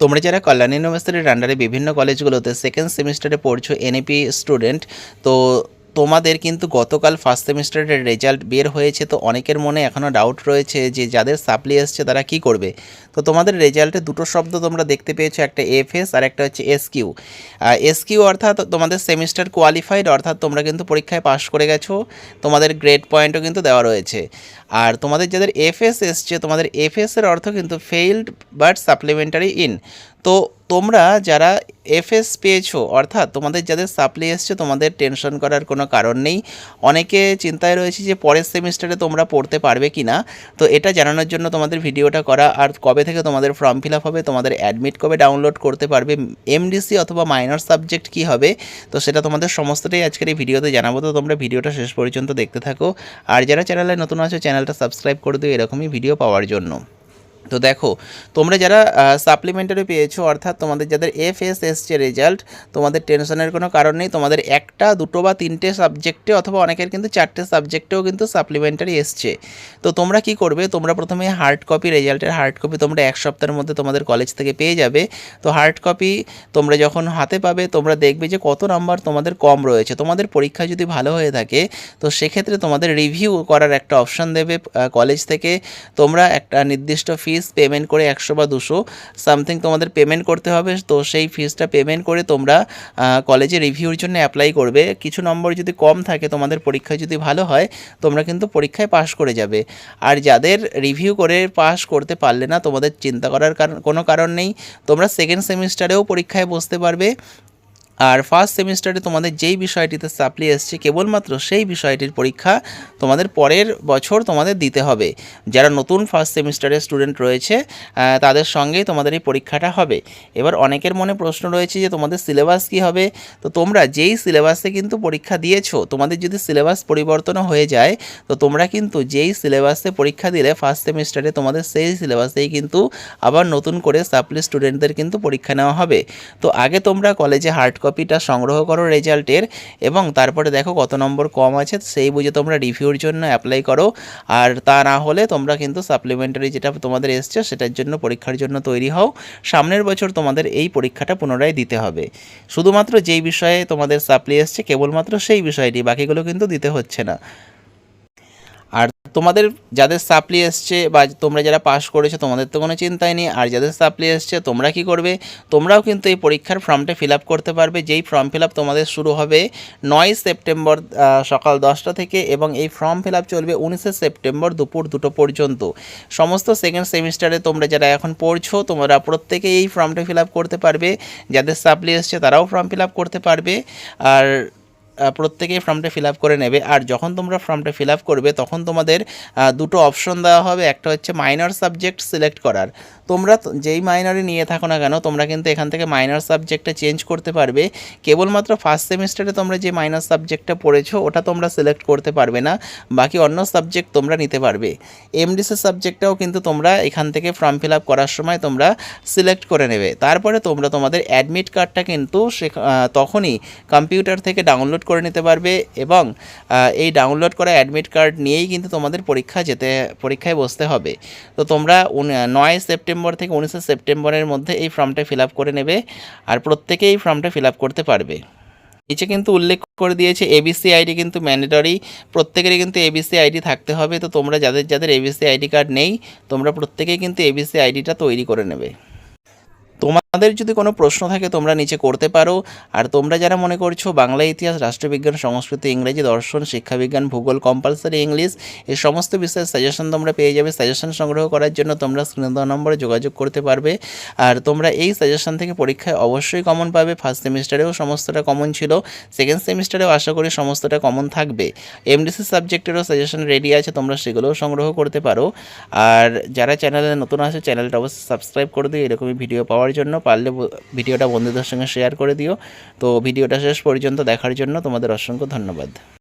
তোমরা যারা কল্যাণ ইউনিভার্সিটির আন্ডারে বিভিন্ন কলেজগুলোতে সেকেন্ড সেমিস্টারে পড়ছো এনএপি স্টুডেন্ট তো তোমাদের কিন্তু গতকাল ফার্স্ট সেমিস্টারের রেজাল্ট বের হয়েছে, তো অনেকের মনে এখনও ডাউট রয়েছে যে যাদের সাপ্লি এসছে তারা কি করবে। তো তোমাদের রেজাল্টে দুটো শব্দ তোমরা দেখতে পেয়েছ, একটা এফএস আর একটা হচ্ছে এসকিউ এসকিউ অর্থাৎ তোমাদের সেমিস্টার কোয়ালিফাইড অর্থাৎ তোমরা কিন্তু পরীক্ষায় পাশ করে গেছো, তোমাদের গ্রেড পয়েন্টও কিন্তু দেওয়া রয়েছে। আর তোমাদের যাদের এফএস এসছে, তোমাদের এফএস এর অর্থ কিন্তু ফেইল্ড বাট সাপ্লিমেন্টারি ইন তো তোমরা যারা এফএস পেয়েছ, অর্থাৎ তোমাদের যাদের সাপ্লি এসছে, তোমাদের টেনশন করার কোনো কারণ নেই। অনেকে চিন্তায় রয়েছে যে পরের সেমিস্টারে তোমরা পড়তে পারবে কি না তো এটা জানানোর জন্য তোমাদের ভিডিওটা করা, আর কবে থেকে তোমাদের ফর্ম ফিল হবে, তোমাদের অ্যাডমিট কবে ডাউনলোড করতে পারবে এমডিসি অথবা মাইনর সাবজেক্ট কি হবে, তো সেটা তোমাদের সমস্তটাই আজকের এই ভিডিওতে জানাব। তো তোমরা ভিডিওটা শেষ পর্যন্ত দেখতে থাকো। আর যারা চ্যানেলে নতুন আছো চ্যানেলটা সাবস্ক্রাইব করে দিও, এরকমই ভিডিও পাওয়ার জন্য। তো দেখো, তোমরা যারা সাপ্লিমেন্টারি পেয়েছ, অর্থাৎ তোমাদের যাদের এফ এস এসছে রেজাল্ট তোমাদের টেনশনের কোনো কারণ নেই। তোমাদের একটা, দুটো বা তিনটে সাবজেক্টে অথবা অনেকের কিন্তু চারটে সাবজেক্টেও কিন্তু সাপ্লিমেন্টারি এসছে। তো তোমরা কি করবে? তোমরা প্রথমে হার্ড কপি রেজাল্টের হার্ড কপি তোমরা এক সপ্তাহের মধ্যে তোমাদের কলেজ থেকে পেয়ে যাবে। তো হার্ড কপি তোমরা যখন হাতে পাবে, তোমরা দেখবে যে কত নাম্বার তোমাদের কম রয়েছে। তোমাদের পরীক্ষা যদি ভালো হয়ে থাকে, তো সেক্ষেত্রে তোমাদের রিভিউ করার একটা অপশান দেবে কলেজ থেকে। তোমরা একটা নির্দিষ্ট ফিস পেমেন্ট করে একশো বা দুশো সামথিং তোমাদের পেমেন্ট করতে হবে, তো সেই ফিসটা পেমেন্ট করে তোমরা কলেজে রিভিউর জন্য অ্যাপ্লাই করবে। কিছু নম্বর যদি কম থাকে, তোমাদের পরীক্ষায় যদি ভালো হয়, তোমরা কিন্তু পরীক্ষায় পাশ করে যাবে। আর যাদের রিভিউ করে পাশ করতে পারলে না, তোমাদের চিন্তা করার কারণ কোনো কারণ নেই। তোমরা সেকেন্ড সেমিস্টারেও পরীক্ষায় বসতে পারবে। আর ফার্স্ট সেমিস্টারে তোমাদের যেই বিষয়টিতে সাপ্লি এসছে, কেবলমাত্র সেই বিষয়টির পরীক্ষা তোমাদের পরের বছর তোমাদের দিতে হবে। যারা নতুন ফার্স্ট সেমিস্টারের স্টুডেন্ট রয়েছে তাদের সঙ্গেই তোমাদের এই পরীক্ষাটা হবে। এবার অনেকের মনে প্রশ্ন রয়েছে যে, তোমাদের সিলেবাস কী হবে? তো তোমরা যেই সিলেবাসে কিন্তু পরীক্ষা দিয়েছ, তোমাদের যদি সিলেবাস পরিবর্তনও হয়ে যায়, তো তোমরা কিন্তু যেই সিলেবাসে পরীক্ষা দিলে ফার্স্ট সেমিস্টারে তোমাদের সেই সিলেবাসেই কিন্তু আবার নতুন করে সাপ্লি স্টুডেন্টদের কিন্তু পরীক্ষা নেওয়া হবে। তো আগে তোমরা কলেজে হার্ড কপিটা সংগ্রহ করো রেজাল্টের এবং তারপরে দেখো কত নম্বর কম আছে, সেই বুঝে তোমরা রিভিউর জন্য অ্যাপ্লাই করো। আর তা না হলে তোমরা কিন্তু সাপ্লিমেন্টারি যেটা তোমাদের এসছে সেটার জন্য পরীক্ষার জন্য তৈরি হও। সামনের বছর তোমাদের এই পরীক্ষাটা পুনরায় দিতে হবে। শুধুমাত্র যেই বিষয়ে তোমাদের সাপ্লি এসছে, কেবলমাত্র সেই বিষয়টি, বাকিগুলো কিন্তু দিতে হচ্ছে না। আর তোমাদের যাদের সাপ্লি এসছে বা তোমরা যারা পাস করেছ, তোমাদের তো কোনো চিন্তাই নেই। আর যাদের সাপ্লি এসছে, তোমরা কি করবে? তোমরাও কিন্তু এই পরীক্ষার ফর্মটা ফিল আপ করতে পারবে। যেই ফর্ম ফিল আপ তোমাদের শুরু হবে নয় সেপ্টেম্বর সকাল দশটা থেকে এবং এই ফর্ম ফিল আপ চলবে উনিশে সেপ্টেম্বর দুপুর দুটো পর্যন্ত। সমস্ত সেকেন্ড সেমিস্টারে তোমরা যারা এখন পড়ছো, তোমরা প্রত্যেকেই এই ফর্মটা ফিল আপ করতে পারবে। যাদের সাপ্লি এসছে, তারাও ফর্ম ফিল আপ করতে পারবে। আর প্রত্যেকেই ফর্মটা ফিল করে নেবে। আর যখন তোমরা ফর্মটা ফিল করবে, তখন তোমাদের দুটো অপশন দেওয়া হবে। একটা হচ্ছে মাইনর সাবজেক্ট সিলেক্ট করার। তোমরা যেই মাইনরে নিয়ে থাকো না কেন, তোমরা কিন্তু এখান থেকে মাইনর সাবজেক্টটা চেঞ্জ করতে পারবে। কেবলমাত্র ফার্স্ট সেমিস্টারে তোমরা যে মাইনর সাবজেক্টটা পড়েছো, ওটা তোমরা সিলেক্ট করতে পারবে না। বাকি অন্য সাবজেক্ট তোমরা নিতে পারবে। এমডিসি সাবজেক্টটাও কিন্তু তোমরা এখান থেকে ফর্ম ফিল আপ করার সময় তোমরা সিলেক্ট করে নেবে। তারপরে তোমরা তোমাদের অ্যাডমিট কার্ডটা কিন্তু তখনই কম্পিউটার থেকে ডাউনলোড করে নিতে পারবে এবং এই ডাউনলোড করা অ্যাডমিট কার্ড নিয়েই কিন্তু তোমাদের পরীক্ষা যেতে পরীক্ষায় বসতে হবে। তো তোমরা নয় সেপ্টেম্বর থেকে উনিশে সেপ্টেম্বরের মধ্যে এই ফর্মটা ফিল করে নেবে আর প্রত্যেকে এই ফর্মটা ফিল করতে পারবে। নিচে কিন্তু উল্লেখ করে দিয়েছে এবিসি আইডি কিন্তু ম্যান্ডেটরি প্রত্যেকেরই কিন্তু এবিসি আইডি থাকতে হবে। তো তোমরা যাদের যাদের এবিসি আইডি কার্ড নেই, তোমরা প্রত্যেকেই কিন্তু এবিসি আইডিটা তৈরি করে নেবে। তোমাদের যদি কোনো প্রশ্ন থাকে তোমরা নিচে করতে পারো। আর তোমরা যারা মনে করছ বাংলা ইতিহাস, রাষ্ট্রবিজ্ঞান, সংস্কৃতি, ইংরেজি, দর্শন, শিক্ষাবিজ্ঞান, ভূগোল কম্পালসারি ইংলিশ এই সমস্ত বিষয়ের সাজেশন তোমরা পেয়ে যাবে। সাজেশন সংগ্রহ করার জন্য তোমরা স্ক্রিনে নম্বরে যোগাযোগ করতে পারবে। আর তোমরা এই সাজেশন থেকে পরীক্ষায় অবশ্যই কমন পাবে। ফার্স্ট সেমিস্টারেও সমস্তটা কমন ছিল। সেকেন্ড সেমিস্টারেও আশা করি সমস্তটা কমন থাকবে। এমডিসি সাবজেক্টেরও সাজেশন রেডি আছে, তোমরা সেগুলোও সংগ্রহ করতে পারো। আর যারা চ্যানেলে নতুন আছে চ্যানেলটা অবশ্যই সাবস্ক্রাইব করে দিও। এরকমই ভিডিও পাওয়ার জন্য। পারলে ভিডিওটা বন্ধুদের সঙ্গে শেয়ার করে দিও। তো ভিডিওটা শেষ পর্যন্ত দেখার জন্য তোমাদের অসংখ্য ধন্যবাদ।